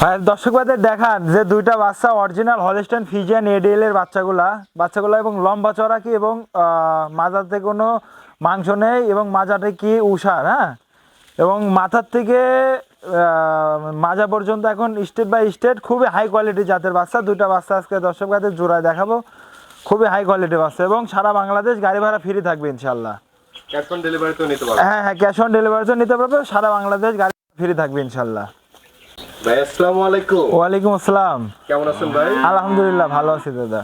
ভাই দর্শক ভাইদের দেখান যে দুইটা বাচ্চা অরিজিনাল হলিস্টান ফিজিয়ান এডিএল এর বাচ্চাগুলা। বাচ্চাগুলা এবং লম্বা চড়া কি এবং মাজাতে কোনো মাংস নেই এবং মাজাতে কি উষার হ্যাঁ? এবং মাথার থেকে মাজা পর্যন্ত এখন স্টেট বাই স্টেট খুবই হাই কোয়ালিটি জাতের বাচ্চা। দুইটা বাচ্চা আজকে দর্শক ভাইদের জোড়ায় দেখাবো। খুবই হাই কোয়ালিটি বাচ্চা এবং সারা বাংলাদেশ গাড়ি ভাড়া ফ্রি থাকবে ইনশাল্লাহ ক্যাশ অন ডেলিভারিতেও নিতে পারবেন হ্যাঁ হ্যাঁ ক্যাশ অন ডেলিভারি তো নিতে পারবে। সারা বাংলাদেশ গাড়ি ফ্রি থাকবে ইনশাল্লাহ ভাই আসসালামু আলাইকুম। ওয়ালাইকুম আসসালাম। কেমন আছেন ভাই? আলহামদুলিল্লাহ ভালো আছি দাদা।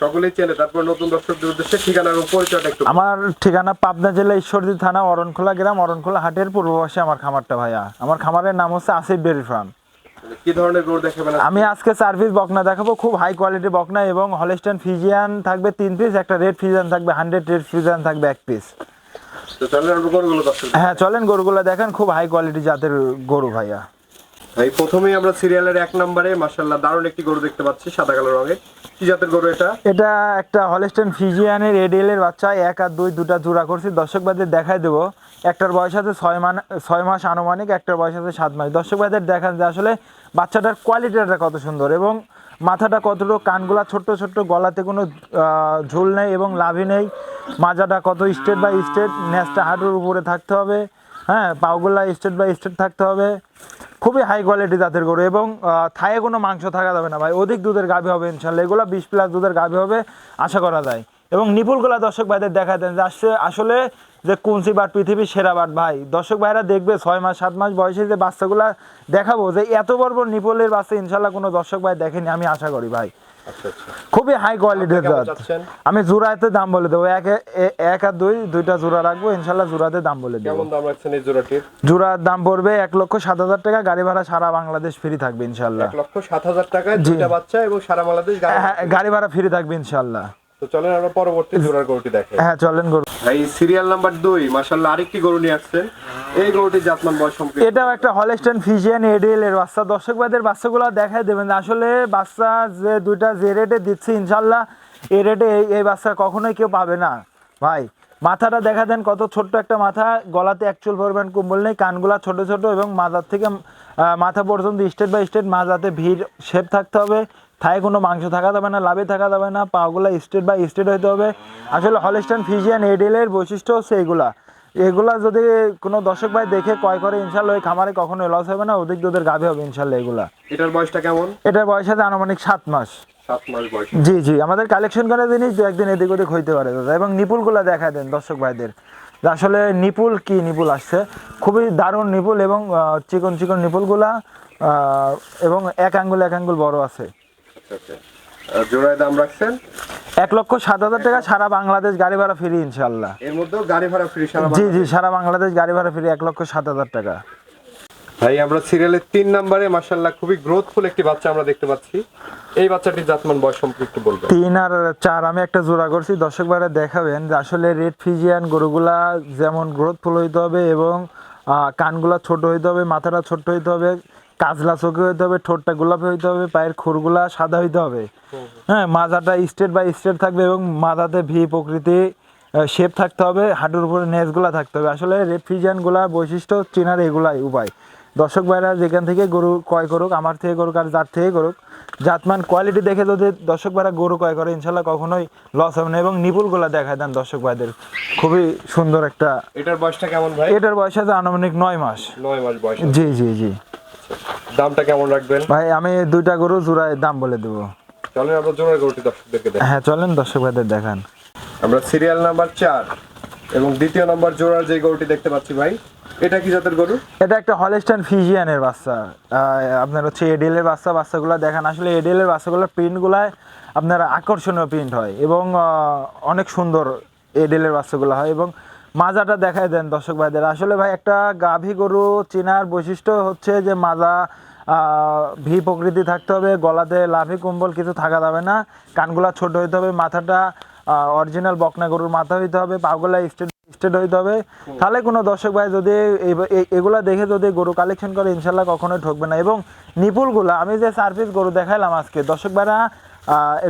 সকলেই চেনে তারপর নতুন দর্শকদের উদ্দেশ্যে ঠিকানা এবং পরিচয়টা একটু আমার ঠিকানা পাবনা জেলা ঈশ্বরদী থানা অরণখোলা গ্রাম অরণখোলা হাটের পূর্ব পাশে আমার খামারটা ভাইয়া। আমার খামারের নাম হচ্ছে আসিফ ডেয়ারি ফার্ম। কি ধরনের গরু দেখাবেন? আমি আজকে সার্ভিস বকনা দেখাবো খুব হাই কোয়ালিটি বকনা এবং হলিস্টান ফিজিয়ান থাকবে তিন পিস একটা রেড ফিজিয়ান থাকবে হান্ড্রেড রেড ফিজিয়ান থাকবে এক পিস হ্যাঁ চলেন গরুগুলো দেখেন খুব হাই কোয়ালিটি জাতের গরু ভাইয়া। ভাই, প্রথমেই আমরা সিরিয়ালের এক নম্বরে, মাশাআল্লাহ, দারুণ একটি গরু দেখতে পাচ্ছি, সাদা কালো রঙের। কি জাতের গরু এটা? এটা একটা হলিস্টান ফিজিয়ানের এডিএল এর বাচ্চা, এক আর দুই দুটা জোড়া করছি। দর্শক ভাইদের দেখাই দেবো, একটার বয়স আছে ছয় মান, ছয় মাস আনুমানিক, একটার বয়স আছে সাত মাস। দর্শক ভাইদের দেখান যে আসলে বাচ্চাটার কোয়ালিটিটা কত সুন্দর এবং মাথাটা কতটুকু, কানগুলা ছোট্ট ছোট্ট, গলাতে কোনো ঝুল নেই এবং লাভি নেই। মাজাটা কত স্টেট বাই স্টেট নেসটা হাঁটুর উপরে থাকতে হবে হ্যাঁ পাওগুলা স্টেট বাই স্টেট থাকতে হবে। খুবই হাই কোয়ালিটি জাতের গরু এবং থায়ে কোনো মাংস থাকা যাবে না ভাই। অধিক দুধের গাভী হবে ইনশাল্লাহ। এগুলো বিশ প্লাস দুধের গাভী হবে, আশা করা যায়। এবং নিপুলগুলা দর্শক ভাইদের দেখা দেন যে আসলে যে কুঞ্চি বাট পৃথিবীর সেরা বাট ভাই, দর্শক ভাইরা দেখবে ছয় মাস, সাত মাস বয়সে যে বাচ্চাগুলা দেখাবো যে এত বড় নিপুলের বাচ্চা ইনশাল্লাহ কোনো দর্শক ভাই দেখেনি, আমি আশা করি ভাই। খুবই হাই কোয়ালিটির জাত। আমি জোড়াতে দাম বলে দেবো। এক এক আর দুই দুইটা জোড়া রাখব ইনশাল্লাহ জোড়াতে দাম বলে দেবো। জোড়ার দাম পড়বে এক লক্ষ সাত হাজার টাকা গাড়ি ভাড়া সারা বাংলাদেশ ফ্রি থাকবে ইনশাল্লাহ। এক লক্ষ সাত হাজার টাকা দুইটা বাচ্চা এবং সারা বাংলাদেশ গাড়ি হ্যাঁ গাড়ি ভাড়া ফ্রি থাকবে ইনশাল্লাহ। তো চলেন আমরা পরবর্তী জোড়ার গরুটি দেখে হ্যাঁ চলেন গরু। ভাই সিরিয়াল নাম্বার দুই মাশাআল্লাহ আরেকটি গরু নিয়ে আসছেন এই গরুটির জাতমান বয়স সম্পর্কে এটাও একটা হলেস্টান ফিজিয়ান এডিএল এর বাচ্চা। দর্শক ভাইদের বাচ্চাগুলো দেখাই দেবেন আসলে বাচ্চা যে দুইটা যে রেটে দিচ্ছে ইনশাল্লাহ এই রেটে এই এই বাচ্চা কখনোই কেউ পাবে না। ভাই মাথাটা দেখা দেন কত ছোট্ট একটা মাথা। গলাতে চুল ভরবেন কুম্বল নেই কানগুলা ছোট ছোট এবং মাথার থেকে মাথা পর্যন্ত স্টেট বাই স্টেট মাথাতে ভিড় শেপ থাকতে হবে। থায়ে কোনো মাংস থাকা যাবে না লাভে থাকা যাবে না পাগুলা স্টেট বাই স্টেট হইতে হবে। আসলে হলিস্টান ফিজিয়ান এডিএল এর বৈশিষ্ট্য হচ্ছে এইগুলা এগুলা যদি কোনো দর্শক ভাই দেখে ক্রয় করে ইনশাল্লাহ ওই খামারে কখনো লস হবে না অধিক দুধের গাভী হবে ইনশাল্লাহ এগুলা। এটার বয়সটা কেমন? এটার বয়স আছে আনুমানিক সাত মাস। জি জি আমাদের কালেকশন করা জিনিস দু একদিন এদিক ওদিক হইতে পারে দাদা। এবং নিপুলগুলা দেখা দেন দর্শক ভাইদের। আসলে নিপুল কি নিপুল আসছে? খুবই দারুণ নিপুল এবং চিকন চিকন নিপুলগুলা আহ, এবং এক আঙ্গুল এক আঙ্গুল বড় আছে। জোড়ায় দাম রাখছেন? এক লক্ষ সাত হাজার টাকা সারা বাংলাদেশ গাড়ি ভাড়া ফ্রি ইনশাল্লাহ এর মধ্যেও গাড়ি ভাড়া ফ্রি সারা জি জি সারা বাংলাদেশ গাড়ি ভাড়া ফ্রি এক লক্ষ সাত হাজার টাকা। ভাই আমরা সিরিয়ালের তিন নম্বরে মাশাল্লাহ খুবই গ্রোথফুল একটি বাচ্চা আমরা দেখতে পাচ্ছি। এই বাচ্চাটির জাতমান বয়স সম্পর্কে একটু বলবেন। তিন আর চার আমি একটা জোড়া করছি। দর্শক ভাইরা দেখাবেন যে আসলে রেড ফিজিয়ান গরুগুলা যেমন গ্রোথফুল হইতে হবে এবং কানগুলা ছোট হইতে হবে মাথাটা ছোট হইতে হবে। কাজলা চোখে হইতে হবে ঠোঁটটা গোলাপি হইতে হবে পায়ের খুরগুলা সাদা হইতে হবে। হ্যাঁ মাজাটা স্টেট বাই স্টেট থাকবে এবং মাথাতে ভি প্রকৃতি শেপ থাকতে হবে হাঁটুর উপরে নেজগুলা থাকতে হবে। আসলে রেড ফিজিয়ানগুলা বৈশিষ্ট্য চেনার এগুলাই উপায়। দর্শক ভাইরা যেখান থেকে গরু ক্রয় করুক আমার থেকে করুক আর যার থেকে করুক জাতমান কোয়ালিটি দেখে যদি দর্শক ভাইরা গরু ক্রয় করে ইনশাল্লাহ কখনোই লস হবে না এবং নিপুলগুলা দেখায় দেন দর্শক ভাইদের। খুবই সুন্দর একটা এটার বয়সটা কেমন ভাই? এটার বয়স আছে আনুমানিক নয় মাস। নয় মাস বয়স। জি জি জি। দামটা কেমন রাখবেন? ভাই আমি দুইটা গরু জোড়ায় দাম বলে দেবো। চলেন আমরা জোড়ার গরুটি দর্শকদেরকে দেখ হ্যাঁ চলেন দর্শক ভাইদের দেখান। আমরা সিরিয়াল নাম্বার চার এবং দ্বিতীয় নম্বর জোড়ার যে গরুটি দেখতে পাচ্ছি ভাই এটা কি জাতের গরু? এটা একটা হলিস্টান ফিজিয়ানের বাচ্চা। আপনার হচ্ছে এডিএল এর বাচ্চা বাচ্চাগুলো দেখান। আসলে এডিএল এর বাচ্চাগুলোর প্রিন্টগুলায় আপনার আকর্ষণীয় প্রিন্ট হয় এবং অনেক সুন্দর এডিএল এর বাচ্চাগুলো হয় এবং মাজাটা দেখায় দেন দর্শক ভাইদের। আসলে ভাই, একটা গাভী গরু চেনার বৈশিষ্ট্য হচ্ছে যে মাজা ভি প্রকৃতি থাকতে হবে, গলাতে লাভি কুম্বল কিছু থাকা যাবে না, কানগুলা ছোট হইতে হবে, মাথাটা অরিজিনাল বকনা গরুর মাথা হইতে হবে, পাগুলা স্টেট স্টেট হইতে হবে। তাহলে কোনো দর্শক ভাই যদি এগুলা দেখে যদি গরু কালেকশন করে ইনশাল্লাহ কখনোই ঠকবে না। এবং নিপুলগুলা, আমি যে সার্ভিস গরু দেখাইলাম আজকে, দর্শক ভাইরা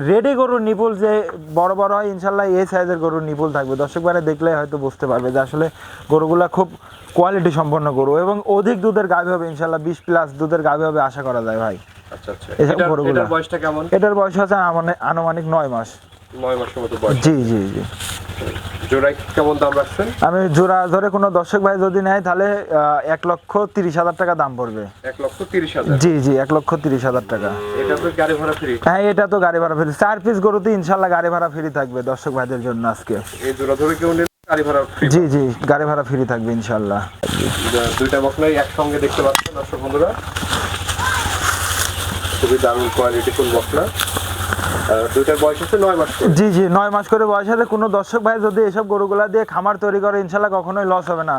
রেডি গরুর নিপুল যে বড় বড় হয় ইনশাল্লাহ এই সাইজের গরুর নিপুল থাকবে। দর্শকবারে দেখলে হয়তো বুঝতে পারবে যে আসলে গরুগুলা খুব কোয়ালিটি সম্পন্ন গরু এবং অধিক দুধের গাভী হবে ইনশাল্লাহ বিশ প্লাস দুধের গাভী হবে আশা করা যায় ভাই। আচ্ছা আচ্ছা। এসব এটার- এটার বয়সটা কেমন? এটার বয়স হচ্ছে আনুমানিক- আনুমানিক নয় মাস। নয় মাসের মতো জি জি জি। জোড়ায় কেমন দাম রাখছেন? আমি জোড়া ধরে কোনো দর্শক ভাই যদি নেয় তাহলে এক লক্ষ তিরিশ হাজার টাকা দাম পড়বে। এক লক্ষ তিরিশ হাজার? জি জি এক লক্ষ তিরিশ হাজার টাকা। এটা তো গাড়ি ভাড়া ফ্রি হ্যাঁ এটা তো গাড়ি ভাড়া ফ্রি চার পিস গরুতে ইনশাল্লাহ গাড়ি ভাড়া ফ্রি থাকবে দর্শক ভাইদের জন্য আজকে। এই জোড়া ধরে কেউ গাড়ি ভাড়া ফ্রি জি জি গাড়ি ভাড়া ফ্রি থাকবে ইনশাল্লাহ দুইটা বকনাই একসঙ্গে দেখতে পাচ্ছেন দর্শক বন্ধুরা। খুবই দারুণ কোয়ালিটি ফুল আহ, দুইটার বয়স হচ্ছে নয় মাস জি জি নয় মাস করে বয়স আছে কোনো দর্শক ভাই যদি এসব গরুগুলা দিয়ে খামার তৈরি করে ইনশাল্লাহ কখনোই লস হবে না।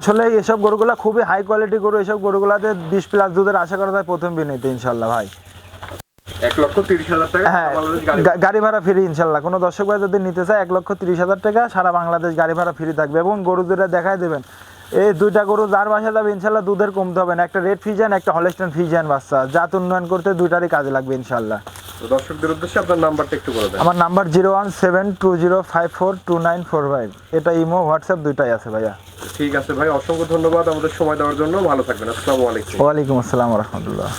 আসলে এসব গরুগুলা খুবই হাই কোয়ালিটি গরু এসব গরুগুলাতে বিশ প্লাস দুধের আশা করা যায় প্রথম বিনিতে ইনশাল্লাহ ভাই। এক লক্ষ তিরিশ হাজার টাকা হ্যাঁ গাড়ি ভাড়া ফ্রি ইনশাল্লাহ। কোনো দর্শক ভাই যদি নিতে চায় এক লক্ষ তিরিশ হাজার টাকা সারা বাংলাদেশ গাড়ি ভাড়া ফ্রি থাকবে এবং গরু দুটা দেখাই দেবেন। এই দুইটা গরু যার বাসা যাবে ইনশাল্লাহ দুধের কমতে হবে না। একটা রেড ফিজান একটা হলেস্টান ফিজান বাচ্চা। জাত উন্নয়ন করতে দুইটারই কাজে লাগবে ইনশাল্লাহ। তো দর্শকদের উদ্দেশ্যে আপনার নাম্বারটা একটু বলে দেন। আমার number zero one seven two zero five four two nine four five. এটা ইমো হোয়াটসঅ্যাপ দুইটাই আছে ভাইয়া। ঠিক আছে ভাই অসংখ্য ধন্যবাদ আমাদের সময় দেওয়ার জন্য। ভালো থাকবেন আসসালামু আলাইকুম। ওয়ালাইকুম আসসালাম রহমতুল্লাহ।